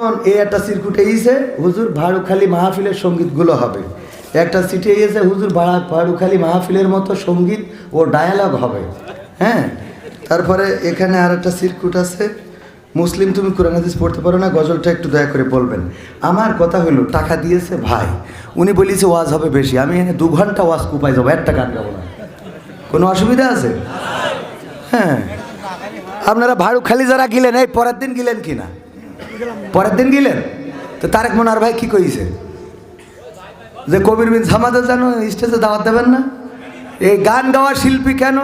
এখন এই একটা সিরকুট এইছে হুজুর ভাড়ুখালি মাহফিলের সঙ্গীতগুলো হবে। একটা সিটে এসে হুজুর ভাড়া ভাড়ুখালি মাহফিলের মতো সংগীত ও ডায়ালগ হবে। হ্যাঁ? তারপরে এখানে আর একটা সিরকুট আছে। মুসলিম, তুমি কোরআন হাদিস পড়তে পারো না, গজলটা একটু দয়া করে বলবেন। আমার কথা হলো, টাকা দিয়েছে ভাই। উনি বলিছে, ওয়াজ হবে বেশি। আমি এখানে দু ঘণ্টা ওয়াজ কুপাই যাব, একটা গান গাবো না। কোনো অসুবিধা আছে? হ্যাঁ? আপনারা ভাড়ু খালি যারা গিলেন, এই পরের দিন গিলেন কি না পরের দিন গিলেন। তো তারেক মোনার ভাই কি কইছে? যে কবির বিন সামাদের জানো স্টেজে দাওয়াত দেবেন না? এই গান গাওয়া শিল্পী কেন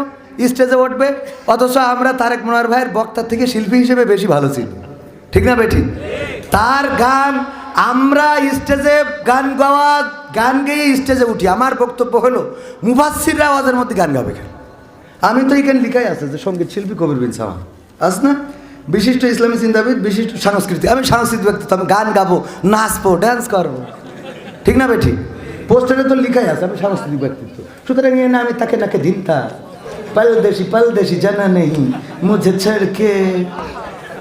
স্টেজে উঠবে? অথচ আমরা তারেক মোনার ভাইয়ের বক্তার থেকে শিল্পী হিসেবে বেশি ভালো ছিল ঠিক না বেঠি? তার গান, আমরা স্টেজে গান গাওয়া, গান গেয়ে স্টেজে উঠি। আমার বক্তব্য হলো মুফাসির আওয়াজের মধ্যে গান গাবে কেন? আমি তো এখানে লিখাই আছে যে সংগীত শিল্পী কবির বিন সামা আস না? বিশিষ্ট ইসলামী চিন্তাবিদ বিশিষ্ট সাংস্কৃতিক, আমি সাংস্কৃতিক ব্যক্তিত্ব আমি গান গাবো, নাচবো ড্যান্স করব। ঠিক না বেঠি? পোস্টারে তো লিখাই আছে, আমি সাংস্কৃতিক ব্যক্তিত্ব সুতরাং এ না আমি তাকে নাকে দিনতা। পালদেশি পালদেশি জানা নেই, মুঝে ছেড়কে।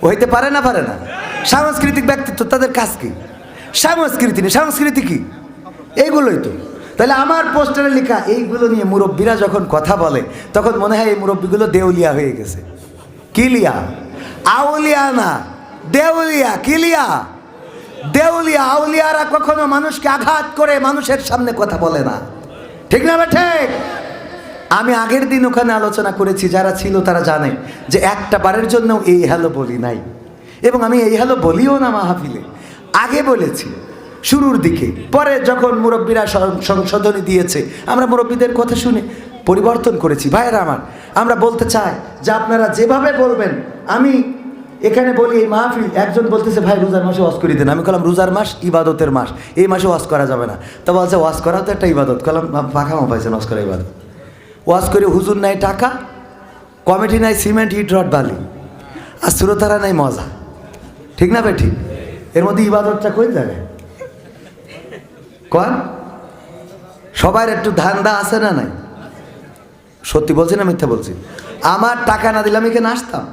হইতে পারে না পারে না। সাংস্কৃতিক ব্যক্তিত্ব তাদের কাজ কি? সংস্কৃতি নেই সংস্কৃতি কি? এইগুলোই তো। তাহলে আমার পোস্টারে লেখা, এইগুলো নিয়ে মুরব্বীরা যখন কথা বলে, তখন মনে হয় এই মুরব্বীগুলো দেউলিয়া হয়ে গেছে। কিলিয়া আউলিয়া না, দেউলিয়া, কিলিয়া। দেউলিয়া, আউলিয়ারা কখনো মানুষকে আঘাত করে মানুষের সামনে কথা বলে না। ঠিক না বা ঠিক? আমি আগের দিন ওখানে আলোচনা করেছি, যারা ছিল তারা জানে যে একটা বারের জন্য এই হ্যালো বলি নাই। এবং আমি এই হ্যালো বলিও না মাহফিলে। আগে বলেছি, শুরুর দিকে। পরে যখন মুরব্বীরা সংশোধনী দিয়েছে, আমরা মুরব্বীদের কথা শুনে পরিবর্তন করেছি। ভাইয়েরা আমার, আমরা বলতে চাই যে আপনারা যেভাবে বলবেন আমি এখানে বলি এই মাহফিল, একজন বলতেছে, ভাই, রোজার মাসে ওয়াজ করে দেন। আমি কলাম রোজার মাস ইবাদতের মাস। এই মাসে ওয়াজ করা যাবে না। তো বলছে, ওয়াজ করা তো একটা ইবাদত। কলাম পাখা পাইছেন ওয়াজ করা ইবাদত। ওয়াজ করে, হুজুর নাই টাকা, কমিটি নাই সিমেন্ট, ইট, রড, বালি। আর শ্রোতারা নাই মজা। ঠিক না ভাই, ঠিক? এর মধ্যে ইবাদতটা কই যাবে? কন? সবার একটু ধান্দা আছে না নাই? সত্যি বলছি না মিথ্যা বলছি? আমার টাকা না দিলে আমি এখানে আসতাম?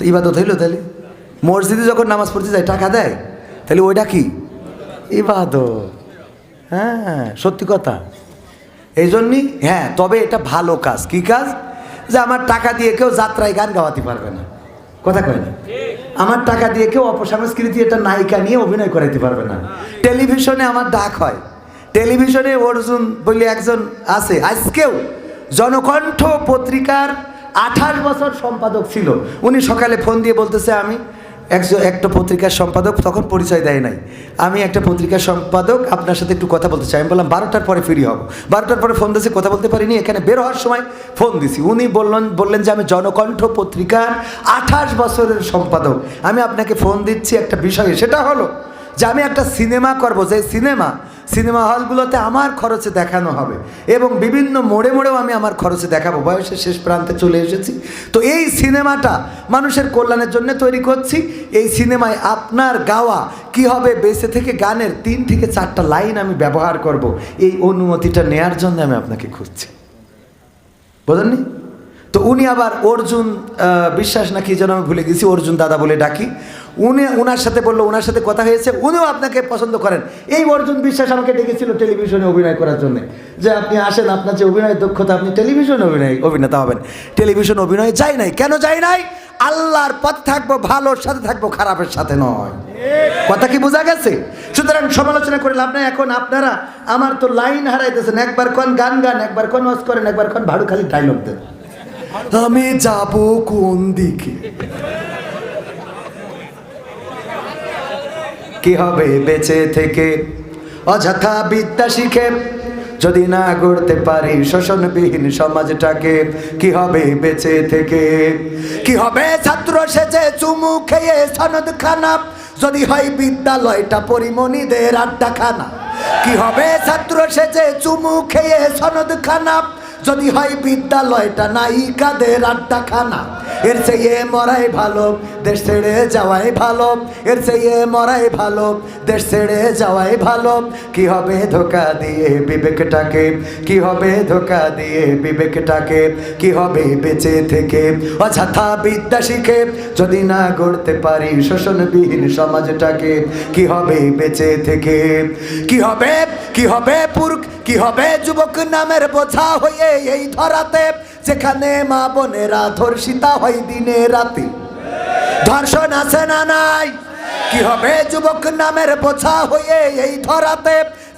তো ইবাদত হইল তাহলে মসজিদে যখন নামাজ পড়তে যায়, টাকা দেয়? তাহলে ওইটা কি? ইবাদত। হ্যাঁ সত্যি কথা। এই জন্যই হ্যাঁ তবে এটা ভালো কাজ। কি কাজ? যে আমার টাকা দিয়ে কেউ যাত্রায় গান গাওয়াতে পারবে না। কথা কয় না? আমার টাকা দিয়ে কেউ অপসংস্কৃতি এটা নায়িকা নিয়ে অভিনয় করাইতে পারবে না। টেলিভিশনে আমার ডাক হয়। টেলিভিশনে অর্জুন বলে একজন আছে। আজকেও জনকণ্ঠ পত্রিকার আঠাশ বছর সম্পাদক ছিল। উনি সকালে ফোন দিয়ে বলতেছে, আমি একজন, একটা পত্রিকার সম্পাদক, তখন পরিচয় দেয় নাই। আমি একটা পত্রিকার সম্পাদক, আপনার সাথে একটু কথা বলতে চাই। আমি বললাম, বারোটার পরে ফ্রি হব। বারোটার পরে ফোন দিয়েছে, কথা বলতে পারিনি, এখানে বের হওয়ার সময় ফোন দিছি। উনি বললেন বললেন যে, আমি জনকণ্ঠ পত্রিকার আঠাশ বছরের সম্পাদক। আমি আপনাকে ফোন দিচ্ছি একটা বিষয়ে, সেটা হলো যে, আমি একটা সিনেমা করব। যে সিনেমা সিনেমা হলগুলোতে আমার খরচে দেখানো হবে। এবং বিভিন্ন মোড়ে মোড়েও আমি আমার খরচে দেখাবো। বয়সের শেষ প্রান্তে চলে এসেছি। তো এই সিনেমাটা মানুষের কল্যাণের জন্য তৈরি করছি। এই সিনেমায় আপনার গাওয়া কি হবে বেঁচে থেকে গানের তিন থেকে চারটা লাইন আমি ব্যবহার করব। এই অনুমতিটা নেয়ার জন্য আমি আপনাকে খুঁজছি। বোঝেননি? তো উনি আবার অর্জুন বিশ্বাস নাকি যেন আমি ভুলে গেছি, অর্জুন দাদা বলে ডাকি। উনি ওনার সাথে বলল ওনার সাথে কথা হয়েছে, উনিও আপনাকে পছন্দ করেন। এই অর্জুন বিশ্বাস আমাকে ডেকেছিল টেলিভিশনে অভিনয় করার জন্য। যে আপনি আসেন, আপনার যে অভিনয়ের দক্ষতা, আপনি টেলিভিশনে অভিনয়, অভিনেতা হবেন। টেলিভিশন অভিনয় যাই নাই। কেন যাই নাই? আল্লাহর পথ থাকব ভালোর সাথে থাকব, খারাপের সাথে নয়। কথা কি বোঝা গেছে? সুতরাং সমালোচনা করে লাভ নাই। এখন আপনারা আমার তো লাইন হারাইতেছেন। একবার কোন গান গান, একবার কোন ওয়াজ করেন, একবার কোন ভাড়ু খালি ডায়লগ দেন। আমি যাব কোন দিকে? কি হবে বেঁচে থেকে? অযথা বিদ্যা শিখে যদি না গড়তে পারি শোষণবিহীন সমাজটাকে, কি হবে বেঁচে থেকে? কি হবে ছাত্র সেজে চুমু খেয়ে সনদ খানা যদি হয় বিদ্যালয়টা পরিমণিদের আড্ডা খানা কি হবে ছাত্র সেজে চুমু খেয়ে সনদ খানা যদি হয় বিদ্যালয়টা নায়িকাদের আড্ডাখানা। এর চেয়ে মরাই ভালো, দেশ ছেড়ে যাওয়াই ভালো। এর চেয়ে মরাই ভালো, দেশ ছেড়ে যাওয়াই ভালো। কি হবে ধোকা দিয়ে বিবেকটাকে? কি হবে ধোকা দিয়ে বিবেকটাকে? কি হবে বেঁচে থেকে? অযথা বিদ্যা শিখে যদি না গড়তে পারি শোষণবিহীন সমাজটাকে, কি হবে বেঁচে থেকে? কি হবে কি হবে পুরুষ, কি হবে যুবক নামের বোঝা হয়ে এই ধরাতে? যেখানে মা বোনেরা ধর্ষিতা হয় দিনে রাতে। ধর্ষণ আছে না নাই? কি হবে? যুবক নামের বোঝা হয়ে এই ধরাতে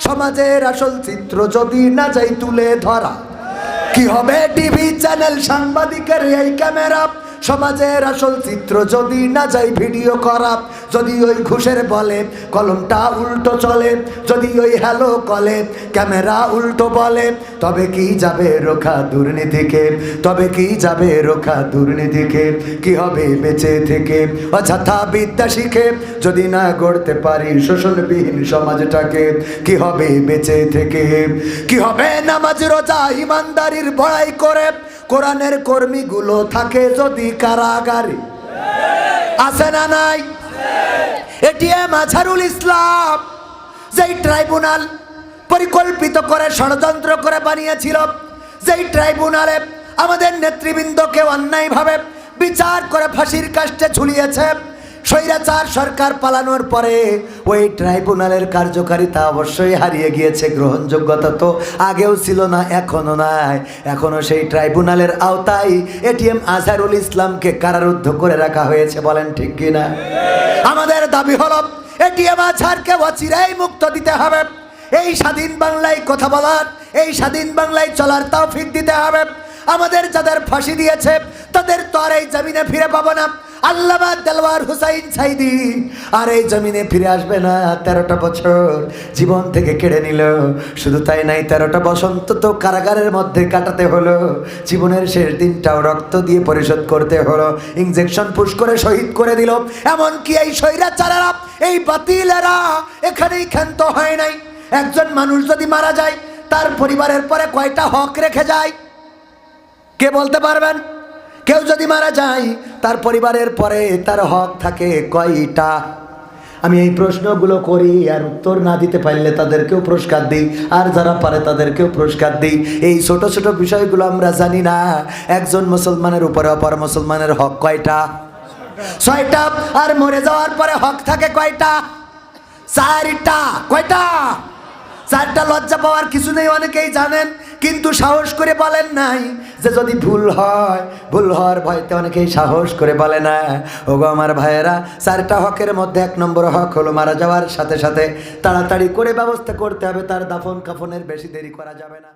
সমাজের আসল চিত্র যদি না যাই তুলে ধরা। কি হবে টিভি চ্যানেল সাংবাদিকের এই ক্যামেরা? সমাজের আসল চিত্র যদি না যাই ভিডিও করা, যদি ওই ঘুষের বলে কলমটা উল্টো চলে, যদি ওই হ্যালো কলে ক্যামেরা উল্টো বলে, তবে কি যাবে রোখা দুর্নীতিকে? তবে কি যাবে রোখা দুর্নীতিকে? কি হবে বেঁচে থেকে? অযথা বিদ্যা শিখে যদি না গড়তে পারি শোষণবিহীন সমাজটাকে, কি হবে বেঁচে থেকে? কি হবে নামাজ রোজা ইমানদারির বড়াই করে? কোরআনের কর্মীগুলো থাকে যদি কারাগারে। আছে না নাই? এটিএম আছারুল ইসলাম যেই ট্রাইব্যুনাল পরিকল্পিত করে, ষড়যন্ত্র করে বানিয়েছিল, যেই ট্রাইব্যুনালে আমাদের নেতৃবৃন্দকে অন্যায়ভাবে বিচার করে ফাঁসির কাষ্টে ঝুলিয়েছে। স্বৈরাচার সরকার পালানোর পরে ওই ট্রাইব্যুনালের কার্যকারিতা অবশ্যই হারিয়ে গিয়েছে, গ্রহণযোগ্যতা তো আগেও ছিল না, এখনও নাই। এখনও সেই ট্রাইব্যুনালের আওতায় এটিএম আজহারুল ইসলামকে কারারুদ্ধ করে রাখা হয়েছে, বলেন ঠিক কিনা? আমাদের দাবি হল, এটিএম আজহারকে অচিরাই মুক্ত দিতে হবে। এই স্বাধীন বাংলায় কথা বলার, এই স্বাধীন বাংলায় চলার তৌফিক দিতে হবে। আমাদের যাদের ফাঁসি দিয়েছে, তাদের তো আর এই জমিনে ফিরে পাবো না। আল্লামা দেলওয়ার হুসাইন সাইদি, আর এই জমিনে ফিরে আসবে না তেরোটা বছর। জীবন থেকে কেড়ে নিল। শুধু তাই নাই, তেরোটা বসন্ত তো কারাগারের মধ্যে কাটাতে হলো। জীবনের শেষ দিনটাও রক্ত দিয়ে পরিশোধ করতে হলো। ইঞ্জেকশন পুশ করে শহীদ করে দিল। এমনকি এই স্বৈরাচারেরা, এই বাতিলেরা এখানেই ক্ষান্ত হয় নাই। একজন মানুষ যদি মারা যায়, তার পরিবারের পরে কয়টা হক রেখে যায়? কে বলতে পারবেন? কেউ যদি মারা যায়, তার পরিবারের পরে তার হক থাকে কয়টা? আমি এই প্রশ্নগুলো করি আর উত্তর না দিতে পারলে তাদেরকেও পুরস্কার দিই, আর যারা পারে তাদেরকেও পুরস্কার দিই। এই ছোট ছোট বিষয়গুলো আমরা জানি না। একজন মুসলমানের উপরে অপর মুসলমানের হক কয়টা? ছয়টা। আর মরে যাওয়ার পরে হক থাকে কয়টা? চারটা। কয়টা? চারটা লজ্জা পাওয়ার কিছু নেই, অনেকেই জানেন, কিন্তু সাহস করে বলেন নাই যে যদি ভুল হয়, ভুল হওয়ার ভয়তে অনেকেই সাহস করে বলে না। ওগো আমার ভাইয়েরা, চারটা হকের মধ্যে এক নম্বর হক হলো মারা যাওয়ার সাথে সাথে তাড়াতাড়ি করে ব্যবস্থা করতে হবে, তার দাফন কাফনের বেশি দেরি করা যাবে না।